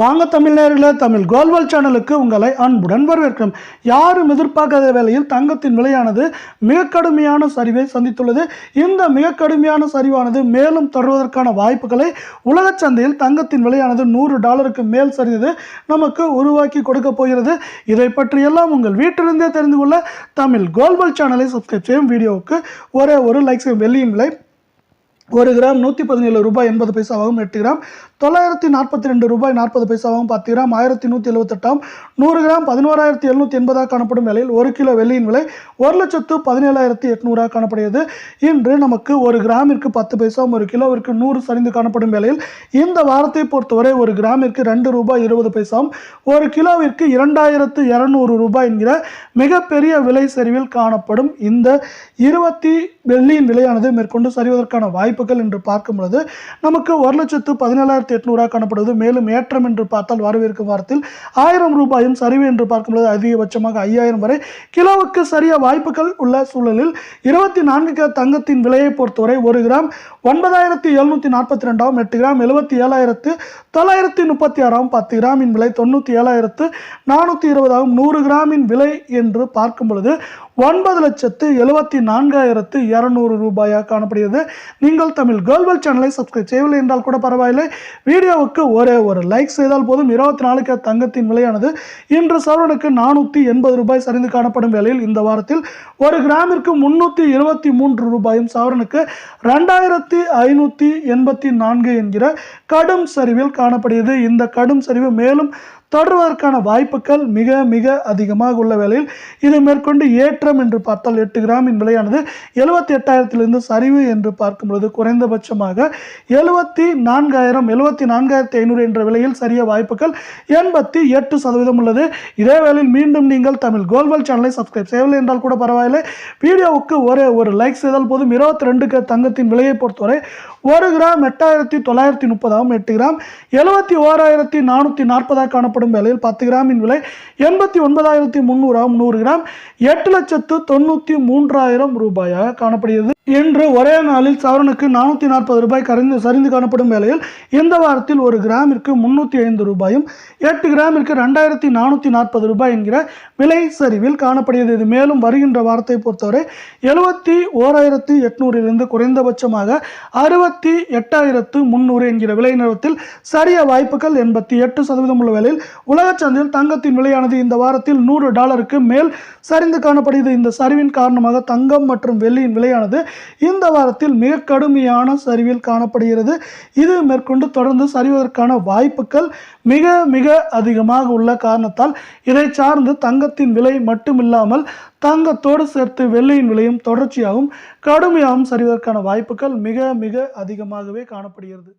வாங்க தமிழ்நேரில் தமிழ் கோல்வல் சேனலுக்கு உங்களை அன்புடன் வரவேற்கிறோம். யாரும் எதிர்பார்க்காத வேளையில் தங்கத்தின் விலையானது மிக கடுமையான சரிவை சந்தித்துள்ளது. இந்த மிக கடுமையான சரிவானது மேலும் தொடர்வதற்கான வாய்ப்புகளை உலக சந்தையில் தங்கத்தின் விலையானது நூறு டாலருக்கு மேல் சரிந்தது நமக்கு உருவாக்கி கொடுக்க போகிறது. இதை பற்றியெல்லாம் உங்கள் வீட்டிலிருந்தே தெரிந்து கொள்ள தமிழ் கோல்வல் சேனலை சப்ஸ்கிரைப் செய்யும் வீடியோவுக்கு ஒரே ஒரு லைக் செய்யும் வெள்ளியின் விலை ஒரு கிராம் நூற்றி பதினேழு ரூபாய் எண்பது பைசாவாகவும் எட்டு கிராம் தொள்ளாயிரத்தி நாற்பத்தி ரெண்டு ரூபாய் நாற்பது பைசாவாகவும் பத்து கிராம் ஆயிரத்தி நூற்றி எழுபத்தெட்டாம் நூறு கிராம் பதினோராயிரத்தி எழுநூற்றி எண்பதாக காணப்படும் விலையில் ஒரு கிலோ வெள்ளியின் விலை ஒரு லட்சத்து பதினேழாயிரத்தி எட்நூறாக காணப்படுகிறது. இன்று நமக்கு ஒரு கிராமிற்கு பத்து பைசாவும் ஒரு கிலோவிற்கு நூறு சரிந்து காணப்படும் விலையில் இந்த வாரத்தை பொறுத்தவரை ஒரு கிராமிற்கு ரெண்டு ரூபாய் இருபது பைசாவும் ஒரு கிலோவிற்கு இரண்டாயிரத்து இரநூறு ரூபாய் என்கிற மிகப்பெரிய விலை சரிவில் காணப்படும் இந்த இருபத்தி வெள்ளியின் விலையானது மேற்கொண்டு சரிவதற்கான வாய்ப்பு வாய்ப்புகள் என்று பார்க்கும் பொழுது நமக்கு ஒரு லட்சத்து பதினேழாயிரத்தி எட்நூறாக காணப்படுவது மேலும் ஏற்றம் என்று பார்த்தால் வரவிருக்கும் வாரத்தில் ஆயிரம் ரூபாயும் சரிவு என்று பார்க்கும் பொழுது அதிகபட்சமாக ஐயாயிரம் வரை கிலோவுக்கு சரிய வாய்ப்புகள் உள்ள சூழலில் இருபத்தி நான்கு கிலோ தங்கத்தின் விலையை பொறுத்தவரை ஒரு கிராம் ஒன்பதாயிரத்தி எழுநூற்றி நாற்பத்தி ரெண்டாம் எட்டு கிராம் எழுபத்தி ஏழாயிரத்து தொள்ளாயிரத்தி முப்பத்தி ஆறாம் பத்து கிராமின் விலை தொண்ணூற்றி ஏழாயிரத்து நானூற்றி இருபதாகவும் நூறு கிராமின் விலை என்று பார்க்கும் பொழுது ஒன்பது லட்சத்து எழுபத்தி நான்காயிரத்து இரநூறு ரூபாயாக காணப்படுகிறது. நீங்கள் தமிழ் கேர்ள்வெல் சேனலை சப்ஸ்கிரைப் செய்யவில்லை என்றால் கூட பரவாயில்லை. வீடியோவுக்கு ஒரே ஒரு லைக் செய்தால் போதும். இருபத்தி நாலுக்கு தங்கத்தின் விலையானது இன்று சவரனுக்கு நானூற்றி எண்பது ரூபாய் சரிந்து காணப்படும் வேளையில் இந்த வாரத்தில் ஒரு கிராமிற்கு முன்னூற்றி இருபத்தி மூன்று ரூபாயும் சவரனுக்கு ரெண்டாயிரத்தி ஐநூற்றி எண்பத்தி நான்கு என்கிற கடும் சரிவில் காணப்படுகிறது. இந்த கடும் சரிவு மேலும் தொடர்வதற்கான வாய்ப்புகள் மிக மிக அதிகமாக உள்ள வேளையில் இது மேற்கொண்டு ஏற்றம் என்று பார்த்தால் எட்டு கிராமின் விலையானது எழுபத்தி எட்டாயிரத்திலிருந்து சரிவு என்று பார்க்கும் பொழுது குறைந்தபட்சமாக எழுபத்தி நான்காயிரம் எழுபத்தி நான்காயிரத்தி ஐநூறு என்ற விலையில் சரிய வாய்ப்புகள் எண்பத்தி எட்டு சதவீதம் உள்ளது. இதே வேளையில் மீண்டும் நீங்கள் தமிழ் கோல்வல் சேனலை சப்ஸ்கிரைப் செய்யவில்லை என்றால் கூட பரவாயில்லை. வீடியோவுக்கு ஒரே ஒரு லைக் செய்தால் போதும். இருபத்தி ரெண்டுக்கு தங்கத்தின் விலையை பொறுத்தவரை ஒரு கிராம் எட்டாயிரத்தி தொள்ளாயிரத்தி முப்பதாகவும் எட்டு கிராம் எழுபத்தி ஓராயிரத்தி நானூற்றி நாற்பதாக காணப்படும் விலையில் பத்து கிராமின் விலை எண்பத்தி ஒன்பதாயிரத்தி முந்நூறாம் நூறு கிராம் எட்டு லட்சத்து தொண்ணூற்றி மூன்றாயிரம் ரூபாயாக காணப்படுகிறது. இன்று ஒரே நாளில் சவரனுக்கு நானூற்றி நாற்பது ரூபாய் கரைந்து சரிந்து காணப்படும் வேளையில் இந்த வாரத்தில் ஒரு கிராமிற்கு முன்னூற்றி ஐந்து ரூபாயும் எட்டு கிராமிற்கு ரெண்டாயிரத்தி நானூற்றி நாற்பது ரூபாய் என்கிற விலை சரிவில் காணப்படுகிறது. இது மேலும் வருகின்ற வாரத்தை பொறுத்தவரை எழுபத்தி ஓராயிரத்தி எட்நூறிலிருந்து குறைந்தபட்சமாக அறுபத்தி எட்டாயிரத்து முந்நூறு என்கிற விலை நிறுவத்தில் சரிய வாய்ப்புகள் எண்பத்தி எட்டு சதவீதம் உள்ள வேளையில் உலகச் சந்தையில் தங்கத்தின் விலையானது இந்த வாரத்தில் நூறு டாலருக்கு மேல் சரிந்து காணப்படுகிறது. இந்த சரிவின் காரணமாக தங்கம் மற்றும் வெள்ளியின் விலையானது இந்த வாரத்தில் மிக கடுமையான சரிவில் காணப்படுகிறது. இது மேற்கொண்டு தொடர்ந்து சரிவதற்கான வாய்ப்புகள் மிக மிக அதிகமாக உள்ள காரணத்தால் இதை சார்ந்து தங்கத்தின் விலை மட்டுமில்லாமல் தங்கத்தோடு சேர்த்து வெள்ளியின் விலையும் தொடர்ச்சியாகவும் கடுமையாகவும் சரிவதற்கான வாய்ப்புகள் மிக மிக அதிகமாகவே காணப்படுகிறது.